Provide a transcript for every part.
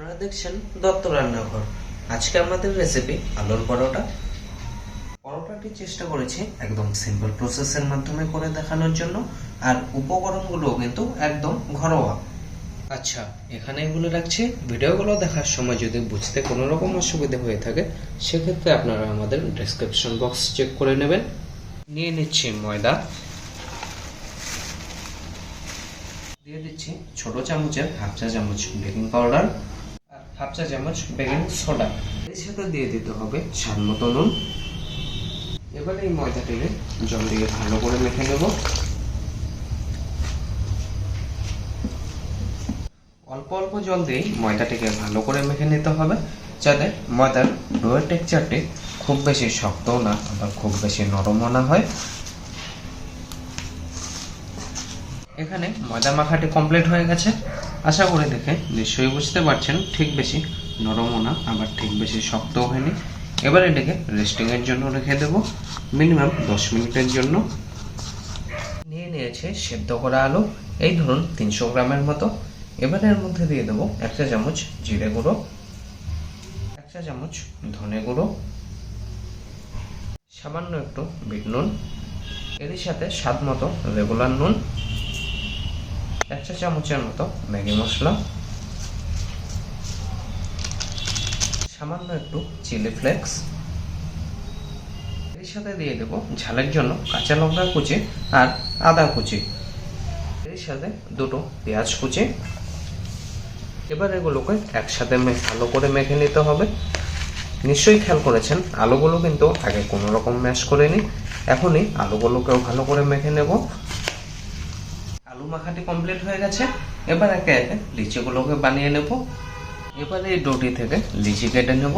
আপনারা দেখছেন দত্ত রান্নাঘর। আজকে আমাদের রেসিপি আলুর পরোটা। পরোটাটি চেষ্টা করেছি একদম সিম্পল প্রসেসের মাধ্যমে করে দেখানোর জন্য, আর উপকরণগুলো কিন্তু একদম ঘরোয়া। আচ্ছা এখানে বলে রাখছি, ভিডিওগুলো দেখার সময় যদি বুঝতে কোনো রকম অসুবিধা হয়ে থাকে, সেক্ষেত্রে আপনারা আমাদের ডেসক্রিপশন বক্স চেক করে নেবেন। নিয়ে নিচ্ছি ময়দা। দিয়ে দিচ্ছি ছোট চামচের হাফ চা চামচ বেকিং পাউডার হাফ চা চামচ বেকিং সোডা। এর সাথে দিয়ে দিতে হবে স্বাদ মতো নুন। এবারে এই ময়দাটিকে জল দিয়ে ভালো করে মেখে নেব। অল্প অল্প জল দিয়ে ময়দাটিকে ভালো করে মেখে নিতে হবে, যাতে ময়দার ডোয়ের টেক্সচারটি খুব বেশি শক্তও না আবার খুব বেশি নরমও না হয়। এখানে ময়দা মাখাটি কমপ্লিট হয়ে গেছে। আশা করে দেখে নিশ্চয়ই বুঝতে পারছেন, ঠিক বেশি নরমও না, আবার ঠিক বেশি শক্তও হয়নি। এবার এটাকে রেস্টিংয়ের জন্য রেখে দেব মিনিমাম দশ মিনিটের জন্য। নিয়ে নিয়েছে সেদ্ধ করা আলু, এই ধরুন তিনশো গ্রামের মতো। এবার এর মধ্যে দিয়ে দেবো এক চা চামচ জিরে গুঁড়ো এক চা চামচ ধনে গুঁড়ো, সামান্য একটু বিট নুন, এরই সাথে স্বাদ মতো রেগুলার নুন এক চা চামচের মতো। ম্যাগি মশলা। সামান্য একটু চিলি ফ্লেক্স। এর সাথে দিয়ে দেবো ঝালের জন্য কাঁচা লঙ্কা কুচি আর আদা কুচি। এর সাথে দুটো পেঁয়াজ কুচি। এবার এগুলোকে একসাথে ভালো করে মেখে নিতে হবে। নিশ্চয়ই খেয়াল করেছেন, আলুগুলো কিন্তু আগে কোনো রকম ম্যাশ করে নিই এখনই আলুগুলোকেও ভালো করে মেখে নেব। মাখাটি কমপ্লিট হয়ে গেছে। এবার একে একে লিচিগুলোকে বানিয়ে নেব। এবার এই ডোটি থেকে লিচি কেটে নেব।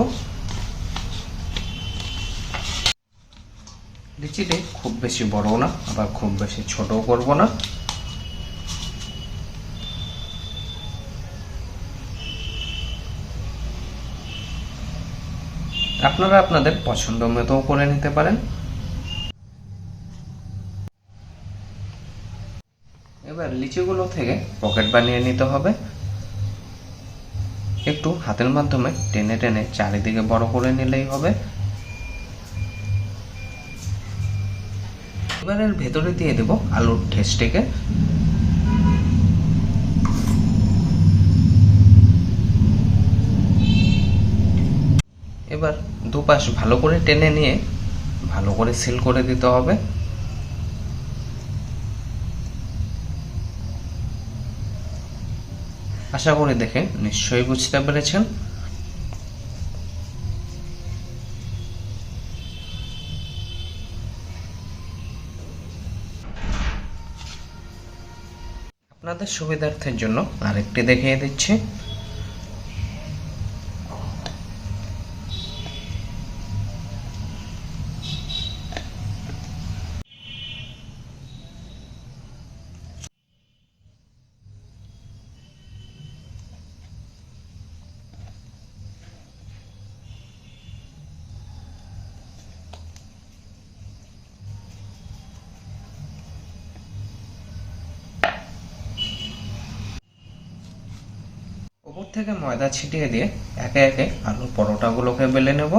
লিচিটি খুব বেশি বড় না, আবার খুব বেশি ছোটও করব না। আপনারা আপনাদের পছন্দ মতো করে নিতে পারেন। এবার লিচিগুলো থেকে পকেট বানিয়ে নিতে হবে। একটু হাতের মাধ্যমে টেনে টেনে চারিদিকে বড় করে নিলেই হবে। এবার এর ভেতরে দিয়ে দেব আলুর ঠেসটিকে। এবার দুপাশ ভালো করে টেনে নিয়ে ভালো করে সিল করে দিতে হবে। আশা করি দেখে নিশ্চয়ই বুঝতে পেরেছেন। আপনাদের সুবিধার্থের জন্য আরেকটি দেখিয়ে দিচ্ছি। উপর থেকে ময়দা ছিটিয়ে দিয়ে একে একে আলুর পরোটাগুলোকে বেলে নেব।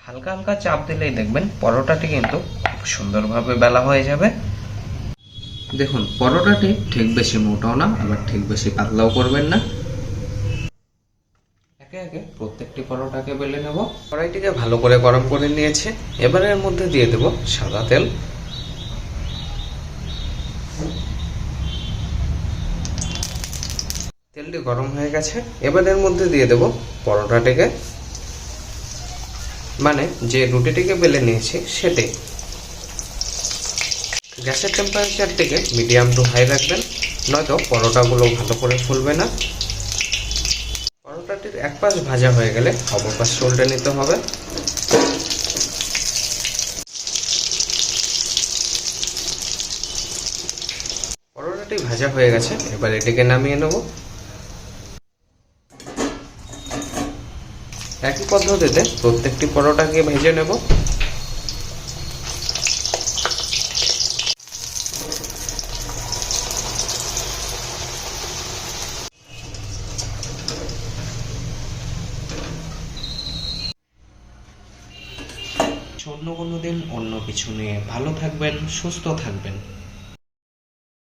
হালকা হালকা চাপ দিলেই দেখবেন পরোটাটি কিন্তু খুব সুন্দরভাবে বেলা হয়ে যাবে। দেখুন, পরোটাটি ঠিক বেশি মোটাও না, আবার ঠিক বেশি পাতলাও করবেন না। একে একে প্রত্যেকটি পরোটাকে বেলে নেব। কড়াইটিকে ভালো করে গরম করে নিয়েছে। এবার এর মধ্যে দিয়ে দেব সাদা তেল। তেলটি গরম হয়ে গেছে। এবার এর মধ্যে দিয়ে দেব পরোটাটিকে। মানে যে রুটিটিকে বেলে নিয়েছি সেটি। গ্যাসের টেম্পারেচারটিকে মিডিয়াম টু হাই রাখবেন। নয়তো পরোটাগুলো ভালো করে ফুলবে না। এক পাশ ভাজা হয়ে গেলে অপর পাশ উল্টে নিতে হবে। পরোটাটি ভাজা হয়ে গেছে, এবার এটিকে নামিয়ে নেব। একই পদ্ধতিতে প্রত্যেকটি পরোটাকে ভেজে নেব। অন্য কোনো দিন অন্য কিছু নিয়ে ভালো থাকবেন সুস্থ থাকবেন।